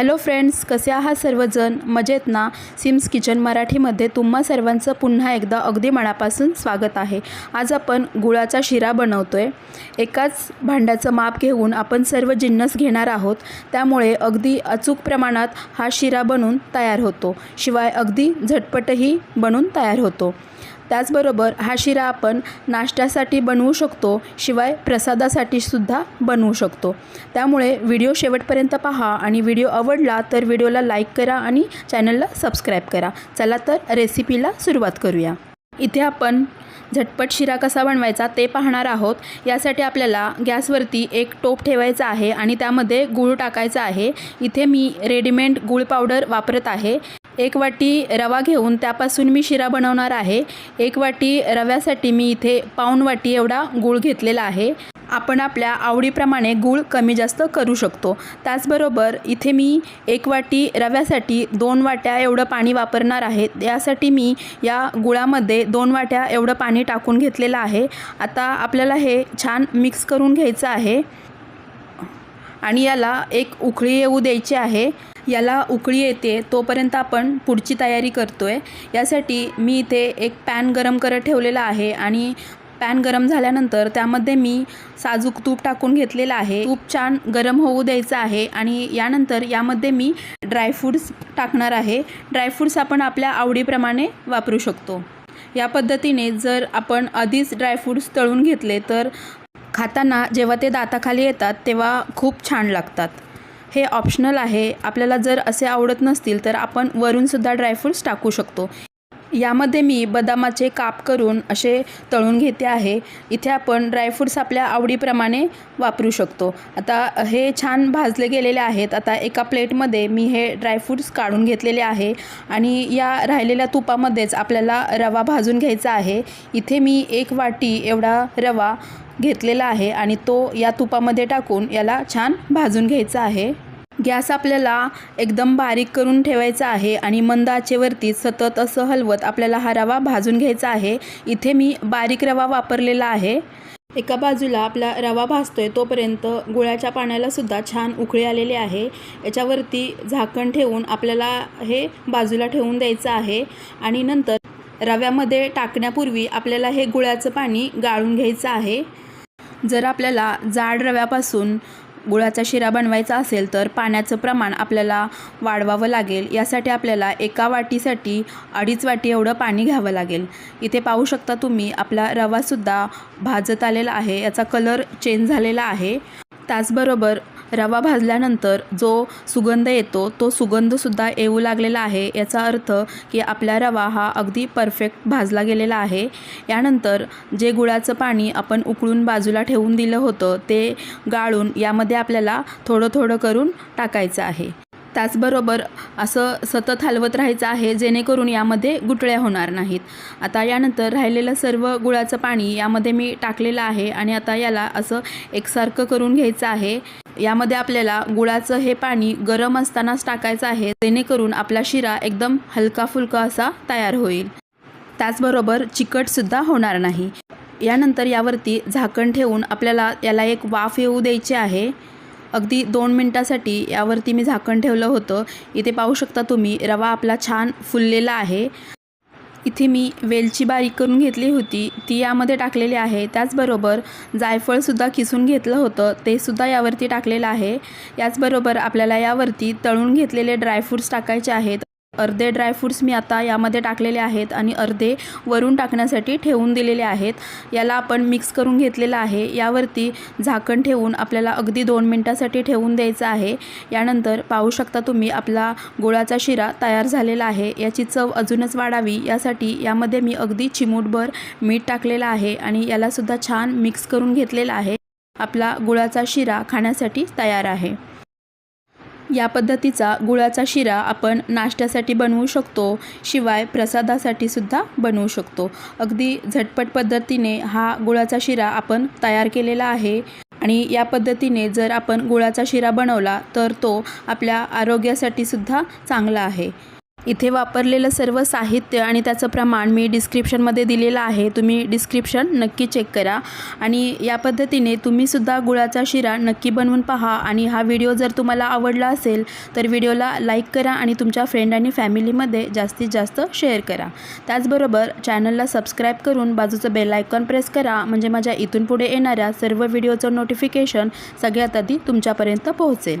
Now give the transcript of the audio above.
Hello friends कसे आहात सर्वजण? मजेत ना? सिम्स किचन मराठीमध्ये तुम्हा सर्वांचं पुन्हा एकदा अगदी मनापासून स्वागत आहे. आज आपण गुळाचा शिरा बनवतो आहे एकाच भांड्याचं माप घेऊन आपण सर्व जिन्नस घेणार आहोत. त्यामुळे अगदी अचूक प्रमाणात हा शिरा बनून तयार होतो. शिवाय अगदी झटपटही बनून तयार होतो. त्याचबरोबर हा शिरा आपण नाश्त्यासाठी बनवू शकतो शिवाय प्रसादासाठी सुद्धा बनवू शकतो. त्यामुळे व्हिडिओ शेवटपर्यंत पहा आणि व्हिडिओ आवडला तर व्हिडिओला लाईक करा आणि चॅनलला सबस्क्राईब करा. चला तर रेसिपीला सुरुवात करूया. इथे आपण झटपट शिरा कसा बनवायचा ते पाहणार आहोत. यासाठी आपल्याला गॅसवरती एक टोप ठेवायचा आहे आणि त्यामध्ये गूळ टाकायचा आहे. इथे मी रेडीमेड गूळ पावडर वापरत आहे. एक वाटी रवा घेऊन त्यापासून मी शिरा बनवणार आहे. एक वाटी रव्यासाठी मी इथे पाऊण वाटी एवढा गूळ घेतलेला आहे. आपण आपल्या आवडीप्रमाणे गूळ कमी जास्त करू शकतो. त्याचबरोबर इथे मी एक वाटी रव्यासाठी दोन वाट्या एवढं पाणी वापरणार आहे. यासाठी मी या गुळामध्ये दोन वाट्या एवढं पाणी टाकून घेतलेलं आहे. आता आपल्याला हे छान मिक्स करून घ्यायचं आहे. आणि याला एक उकळी येऊ द्यायची आहे. याला उकळी येते तोपर्यंत आपण पुढची तयारी करतो आहे यासाठी मी इथे एक पॅन गरम करत ठेवलेला आहे आणि पॅन गरम झाल्यानंतर त्यामध्ये मी साजूक तूप टाकून घेतलेलं आहे. तूप छान गरम होऊ द्यायचं आहे आणि यानंतर यामध्ये मी ड्रायफ्रूट्स टाकणार आहे. ड्रायफ्रूट्स आपण आपल्या आवडीप्रमाणे वापरू शकतो. या पद्धतीने जर आपण आधीच ड्रायफ्रूट्स तळून घेतले तर खाताना जेव्हा ते दाताखाली येतात तेव्हा खूप छान लागतात. हे ऑप्शनल आहे. आपल्याला जर असे आवडत नसतील तर आपण वरूनसुद्धा ड्रायफ्रूट्स टाकू शकतो. यामध्ये मी बदामाचे काप करून असे तळून घेते आहे. इथे आपण ड्रायफ्रूट्स आपल्या आवडीप्रमाणे वापरू शकतो. आता हे छान भाजले गेलेले आहेत. आता एका प्लेटमध्ये मी हे ड्रायफ्रूट्स काढून घेतलेले आहे. आणि या राहिलेल्या तुपामध्येच आपल्याला रवा भाजून घ्यायचा आहे. इथे मी एक वाटी एवढा रवा घेतलेला आहे आणि तो या तुपामध्ये टाकून याला छान भाजून घ्यायचा आहे. गॅस आपल्याला एकदम बारीक करून ठेवायचा आहे आणि मंद आचेवरती सतत असं हलवत आपल्याला हा रवा भाजून घ्यायचा आहे. इथे मी बारीक रवा वापरलेला आहे. एका बाजूला आपला रवा भाजतोय तोपर्यंत गुळाच्या पाण्याला सुद्धा छान उकळी आलेली आहे. याच्यावरती झाकण ठेवून आपल्याला हे बाजूला ठेवून द्यायचं आहे आणि नंतर रव्यामध्ये टाकण्यापूर्वी आपल्याला हे गुळाचं पाणी गाळून घ्यायचं आहे. जर आपल्याला जाड रव्यापासून गुळाचा शिरा बनवायचा असेल तर पाण्याचं प्रमाण आपल्याला वाढवावं लागेल. यासाठी आपल्याला एका वाटीसाठी अडीच वाटी एवढं पाणी घ्यावं लागेल. इथे पाहू शकता तुम्ही आपला रवासुद्धा भाजत आलेला आहे. याचा कलर चेंज झालेला आहे. त्याचबरोबर रवा भाजल्यानंतर जो सुगंध येतो तो सुगंधसुद्धा येऊ लागलेला आहे. याचा अर्थ की आपला रवा हा अगदी परफेक्ट भाजला गेलेला आहे. यानंतर जे गुळाचं पाणी आपण उकळून बाजूला ठेवून दिलं होतं ते गाळून यामध्ये आपल्याला थोडं थोडं करून टाकायचं आहे. त्याचबरोबर असं सतत हलवत राहायचं आहे जेणेकरून यामध्ये गुटळ्या होणार नाहीत. आता यानंतर राहिलेलं सर्व गुळाचं पाणी यामध्ये मी टाकलेलं आहे आणि आता याला असं एकसारखं करून घ्यायचं आहे. यामध्ये आपल्याला गुळाचं हे पाणी गरम असतानाच टाकायचं आहे जेणेकरून आपला शिरा एकदम हलका फुलका असा तयार होईल. त्याचबरोबर चिकटसुद्धा होणार नाही. यानंतर यावरती झाकण ठेवून आपल्याला याला एक वाफ येऊ द्यायची आहे. अगदी दोन मिनटासाठी यावरती मी झाकण ठेवलं होतं. इथे पाहू शकता तुम्ही रवा आपला छान फुललेला आहे. इथे मी वेलची बारीक करून घेतली होती. ती यामध्ये टाकलेली आहे. त्याचबरोबर जायफळसुद्धा किसून घेतलं होतं. ते सुद्धा यावरती टाकलेलं आहे. याचबरोबर आपल्याला यावरती तळून घेतलेले ड्रायफ्रूट्स टाकायचे आहेत. अर्धे ड्रायफ्रूट्स मी आता यामध्ये टाकलेले आहेत आणि अर्धे वरून टाकण्यासाठी ठेवून दिलेले आहेत. याला आपण मिक्स करून घेतलेलं आहे. यावरती झाकण ठेवून आपल्याला अगदी दोन मिनटासाठी ठेवून द्यायचं आहे. यानंतर पाहू शकता तुम्ही आपला गुळाचा शिरा तयार झालेला आहे. याची चव अजूनच वाढावी. यासाठी यामध्ये मी अगदी चिमूटभर मीठ टाकलेलं आहे आणि यालासुद्धा छान मिक्स करून घेतलेला आहे. आपला गुळाचा शिरा खाण्यासाठी तयार आहे. या पद्धतीचा गुळाचा शिरा आपण नाश्त्यासाठी बनवू शकतो शिवाय प्रसादासाठी सुद्धा बनवू शकतो. अगदी झटपट पद्धतीने हा गुळाचा शिरा आपण तयार केलेला आहे. आणि या पद्धतीने जर आपण गुळाचा शिरा बनवला तर तो आपल्या आरोग्यासाठी सुद्धा चांगला आहे. इथे वापरलेलं सर्व साहित्य आणि त्याचं प्रमाण मी डिस्क्रिप्शनमध्ये दिलेलं आहे. तुम्ही डिस्क्रिप्शन नक्की चेक करा. आणि या पद्धतीने तुम्हीसुद्धा गुळाचा शिरा नक्की बनवून पहा आणि हा व्हिडिओ जर तुम्हाला आवडला असेल तर व्हिडिओला लाईक करा आणि तुमच्या फ्रेंड आणि फॅमिलीमध्ये जास्तीत जास्त शेअर करा. त्याचबरोबर चॅनलला सबस्क्राईब करून बाजूचं बेल आयकॉन प्रेस करा म्हणजे माझ्या इथून पुढे येणाऱ्या सर्व व्हिडिओचं नोटिफिकेशन सगळ्यात आधी तुमच्यापर्यंत पोहोचेल.